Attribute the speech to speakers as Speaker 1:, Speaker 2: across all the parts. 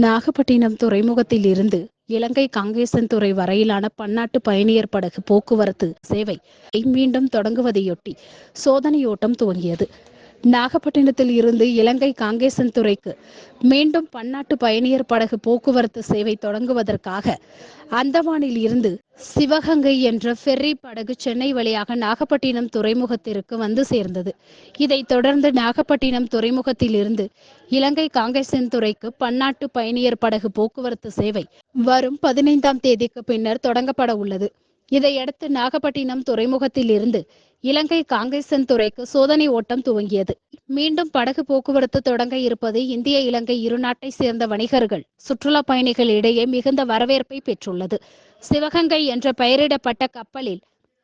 Speaker 1: நாகப்பட்டினம் துறைமுகத்தில் இருந்து இலங்கை காங்கேசன் துறை வரையிலான பன்னாட்டு பயணியர் படகு போக்குவரத்து சேவை மீண்டும் தொடங்குவதையொட்டி சோதனையோட்டம் துவங்கியது. நாகப்பட்டினத்தில் இருந்து இலங்கை காங்கேசன் துறைக்கு மீண்டும் பன்னாட்டு பயணியர் படகு போக்குவரத்து சேவை தொடங்குவதற்காக அந்தமானில் இருந்து சிவகங்கை என்ற ஃபெர்ரி படகு சென்னை வழியாக நாகப்பட்டினம் துறைமுகத்திற்கு வந்து சேர்ந்தது. இதைத் தொடர்ந்து நாகப்பட்டினம் துறைமுகத்தில் இருந்து இலங்கை காங்கேசன் துறைக்கு பன்னாட்டு பயணியர் படகு போக்குவரத்து சேவை வரும் பதினைந்தாம் தேதிக்கு பின்னர் தொடங்கப்பட உள்ளது. இதையடுத்து நாகப்பட்டினம் துறைமுகத்தில் இருந்து இலங்கை காங்கேசன் துறைக்கு சோதனை ஓட்டம் துவங்கியது. மீண்டும் படகு போக்குவரத்து தொடங்க இருப்பது இந்திய இலங்கை இரு நாட்டை சேர்ந்த வணிகர்கள் சுற்றுலா பயணிகள் இடையே மிகுந்த வரவேற்பை பெற்றுள்ளது. சிவகங்கை என்ற பெயரிடப்பட்ட கப்பலில்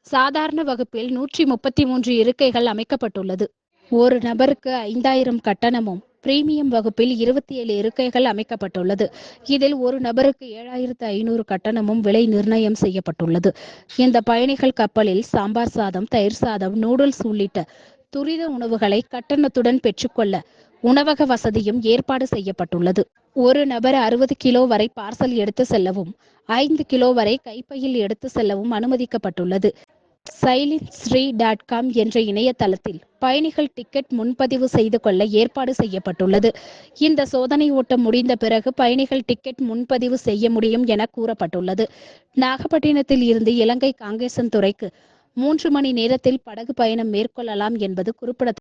Speaker 1: சாதாரண வகுப்பில் நூற்றி முப்பத்தி மூன்று இருக்கைகள் அமைக்கப்பட்டுள்ளது. ஒரு நபருக்கு ஐந்தாயிரம் கட்டணமும் பிரீமியம் வகுப்பில் இருபத்தி ஏழு இருக்கைகள் அமைக்கப்பட்டுள்ளது. இதில் ஒரு நபருக்கு ஏழாயிரத்து ஐநூறு கட்டணமும் விலை நிர்ணயம் செய்யப்பட்டுள்ளது. இந்த பயணிகள் கப்பலில் சாம்பார் சாதம் தயிர் சாதம் நூடுல்ஸ் உள்ளிட்ட துரித உணவுகளை கட்டணத்துடன் பெற்றுக்கொள்ள உணவக வசதியும் ஏற்பாடு செய்யப்பட்டுள்ளது. ஒரு நபர் அறுபது கிலோ வரை பார்சல் எடுத்து செல்லவும் ஐந்து கிலோ வரை கைப்பையில் எடுத்து செல்லவும் அனுமதிக்கப்பட்டுள்ளது. சைலின் ஸ்ரீ டாட் காம் என்ற இணையதளத்தில் பயணிகள் டிக்கெட் முன்பதிவு செய்து கொள்ள ஏற்பாடு செய்யப்பட்டுள்ளது. இந்த சோதனை ஓட்டம் முடிந்த பிறகு பயணிகள் டிக்கெட் முன்பதிவு செய்ய முடியும் என கூறப்பட்டுள்ளது. நாகப்பட்டினத்தில் இருந்து இலங்கை காங்கேசன் துறைக்கு மூன்று மணி நேரத்தில் படகு பயணம் மேற்கொள்ளலாம் என்பது குறிப்பிடத்தக்கது.